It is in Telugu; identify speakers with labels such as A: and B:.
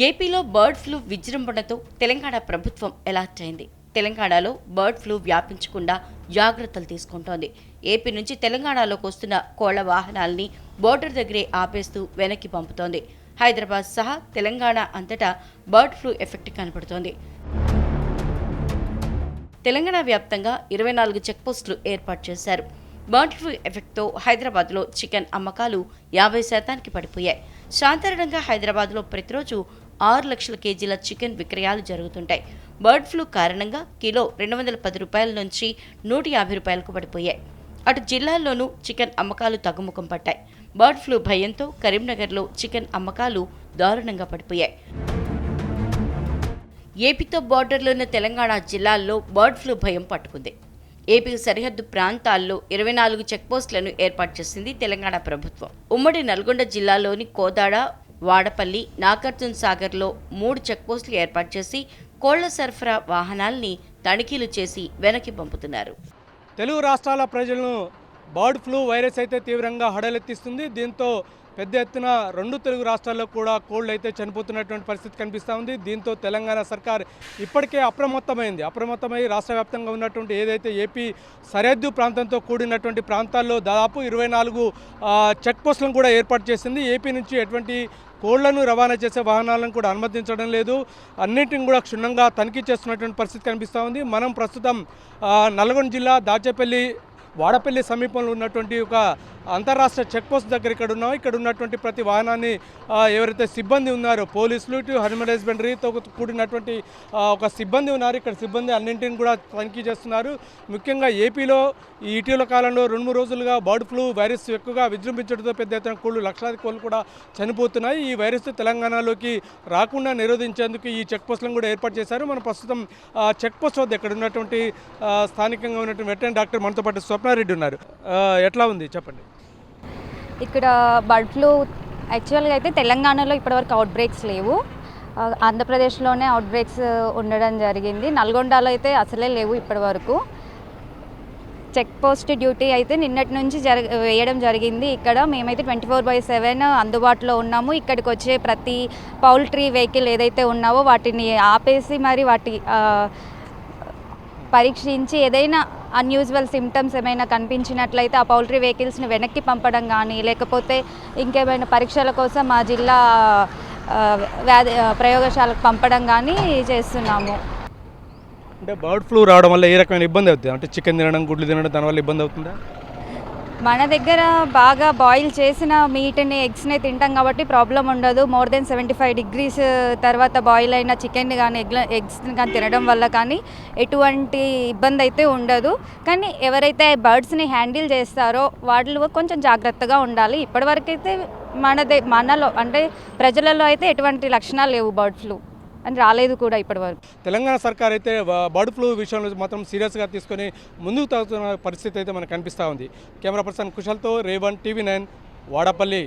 A: ఏపీలో బర్డ్ ఫ్లూ విజృంభణతో తెలంగాణ ప్రభుత్వం ఎలర్ట్ అయింది. తెలంగాణలో బర్డ్ ఫ్లూ వ్యాపించకుండా జాగ్రత్తలు తీసుకుంటోంది. ఏపీ నుంచి తెలంగాణలోకి వస్తున్న కోళ్ళ వాహనాల్ని బోర్డర్ దగ్గరే ఆపేస్తూ వెనక్కి పంపుతోంది. హైదరాబాద్ సహా తెలంగాణ అంతటా బర్డ్ ఫ్లూ ఎఫెక్ట్ కనపడుతోంది తెలంగాణ వ్యాప్తంగా ఇరవై నాలుగు చెక్పోస్టులు ఏర్పాటు చేశారు. బర్డ్ ఫ్లూ ఎఫెక్ట్తో హైదరాబాద్లో చికెన్ అమ్మకాలు యాభై శాతానికి పడిపోయాయి. సాధారణంగా హైదరాబాద్లో ప్రతిరోజు ఆరు లక్షల కేజీల చికెన్ విక్రయాలు జరుగుతుంటాయి. బర్డ్ ఫ్లూ కారణంగా కిలో రెండు వందల పది రూపాయల నుంచి నూట యాభై రూపాయలకు పడిపోయాయి. అటు జిల్లాల్లోనూ చికెన్ అమ్మకాలు తగ్గుముఖం పట్టాయి. బర్డ్ ఫ్లూ భయంతో కరీంనగర్లో చికెన్ అమ్మకాలు దారుణంగా పడిపోయాయి. ఏపీతో బార్డర్లో ఉన్న తెలంగాణ జిల్లాల్లో బర్డ్ ఫ్లూ భయం పట్టుకుంది. ఏపీ సరిహద్దు ప్రాంతాల్లో ఇరవై నాలుగు చెక్పోస్టులను ఏర్పాటు చేసింది తెలంగాణ ప్రభుత్వం. ఉమ్మడి నల్గొండ జిల్లాలోని కోదాడ వాడపల్లి నాగార్జున సాగర్లో మూడు చెక్పోస్టులు ఏర్పాటు చేసి కోళ్ళ సరఫరా వాహనాల్ని తనిఖీలు చేసి వెనక్కి పంపుతున్నారు.
B: తెలుగు రాష్ట్రాల ప్రజలను బర్డ్ ఫ్లూ వైరస్ అయితే తీవ్రంగా హడలెత్తిస్తుంది. దీంతో పెద్ద ఎత్తున రెండు తెలుగు రాష్ట్రాల్లో కూడా కోళ్ళు అయితే చనిపోతున్నటువంటి పరిస్థితి కనిపిస్తూ ఉంది. దీంతో తెలంగాణ సర్కార్ ఇప్పటికే అప్రమత్తమైంది. అప్రమత్తమై రాష్ట్ర వ్యాప్తంగా ఉన్నటువంటి ఏదైతే ఏపీ సరిహద్దు ప్రాంతంతో కూడినటువంటి ప్రాంతాల్లో దాదాపు ఇరవై నాలుగు చెక్ పోస్టులను కూడా ఏర్పాటు చేసింది. ఏపీ నుంచి ఎటువంటి కోళ్ళను రవాణా చేసే వాహనాలను కూడా అనుమతించడం లేదు. అన్నింటిని కూడా క్షుణ్ణంగా తనిఖీ చేస్తున్నటువంటి పరిస్థితి కనిపిస్తూ ఉంది. మనం ప్రస్తుతం నల్గొండ జిల్లా దాచేపల్లి వాడపల్లి సమీపంలో ఉన్నటువంటి ఒక అంతర్రాష్ట్ర చెక్ పోస్ట్ దగ్గర ఇక్కడ ఉన్నాం. ఇక్కడ ఉన్నటువంటి ప్రతి వాహనాన్ని ఎవరైతే సిబ్బంది ఉన్నారో పోలీసులు ఇటు హ్యూమన్ హస్బెండరీతో కూడినటువంటి ఒక సిబ్బంది ఉన్నారు. ఇక్కడ సిబ్బంది అన్నింటిని కూడా తనిఖీ చేస్తున్నారు. ముఖ్యంగా ఏపీలో ఈ ఇటీవల కాలంలో రెండు మూడు రోజులుగా బర్డ్ ఫ్లూ వైరస్ ఎక్కువగా విజృంభించడంతో పెద్ద ఎత్తున కోళ్ళు లక్షలాది కోళ్ళు కూడా చనిపోతున్నాయి. ఈ వైరస్ తెలంగాణలోకి రాకుండా నిరోధించేందుకు ఈ చెక్ పోస్టులను కూడా ఏర్పాటు చేశారు. మనం ప్రస్తుతం చెక్ పోస్ట్ వద్ద ఇక్కడ ఉన్నటువంటి స్థానికంగా ఉన్నటువంటి వెటరీ డాక్టర్ మనతో పాటు స్వప్నారెడ్డి ఉన్నారు. ఎట్లా ఉంది? చెప్పండి.
C: ఇక్కడ బర్డ్ ఫ్లూ యాక్చువల్గా అయితే తెలంగాణలో ఇప్పటివరకు అవుట్ బ్రేక్స్ లేవు ఆంధ్రప్రదేశ్లోనే అవుట్ బ్రేక్స్ ఉండడం జరిగింది. నల్గొండలో అయితే అసలే లేవు ఇప్పటివరకు. చెక్ పోస్ట్ డ్యూటీ అయితే నిన్నటి నుంచి జర వేయడం జరిగింది. ఇక్కడ మేమైతే ట్వంటీ ఫోర్ బై సెవెన్ అందుబాటులో ఉన్నాము. ఇక్కడికి వచ్చే ప్రతి పౌల్ట్రీ వెహికల్ ఏదైతే ఉన్నావో వాటిని ఆపేసి మరి వాటి పరీక్షించి ఏదైనా అన్యూజువల్ సిమ్టమ్స్ ఏమైనా కనిపించినట్లయితే ఆ పౌల్ట్రీ వెహికల్స్ని వెనక్కి పంపడం కానీ లేకపోతే ఇంకేమైనా పరీక్షల కోసం మా జిల్లా వ్యాధి ప్రయోగశాలకు పంపడం కానీ చేస్తున్నాము.
B: అంటే బర్డ్ ఫ్లూ రావడం వల్ల ఏ రకమైన ఇబ్బంది అవుతుంది? అంటే చికెన్ తినడం గుడ్లు తినడం దానివల్ల ఇబ్బంది అవుతుందా?
C: మన దగ్గర బాగా బాయిల్ చేసిన మీట్ని ఎగ్స్ని తింటాం కాబట్టి ప్రాబ్లం ఉండదు. More than seventy five degrees తర్వాత బాయిల్ అయిన చికెన్ కానీ ఎగ్ ఎగ్స్ని కానీ తినడం వల్ల కానీ ఎటువంటి ఇబ్బంది అయితే ఉండదు. కానీ ఎవరైతే బర్డ్స్ని హ్యాండిల్ చేస్తారో వాళ్ళు కొంచెం జాగ్రత్తగా ఉండాలి. ఇప్పటివరకు అయితే మనదే మనలో అంటే ప్రజలలో అయితే ఎటువంటి లక్షణాలు లేవు బర్డ్ ఫ్లూ అని రాలేదు కూడా ఇప్పటివరకు.
B: తెలంగాణ సర్కార్ అయితే బర్డ్ ఫ్లూ విషయంలో మాత్రం సీరియస్గా తీసుకొని ముందుకు తగ్గుతున్న పరిస్థితి అయితే మనకు కనిపిస్తూ ఉంది. కెమెరా పర్సన్ కుశల్తో రేవన్ టీవీ నైన్ వాడపల్లి.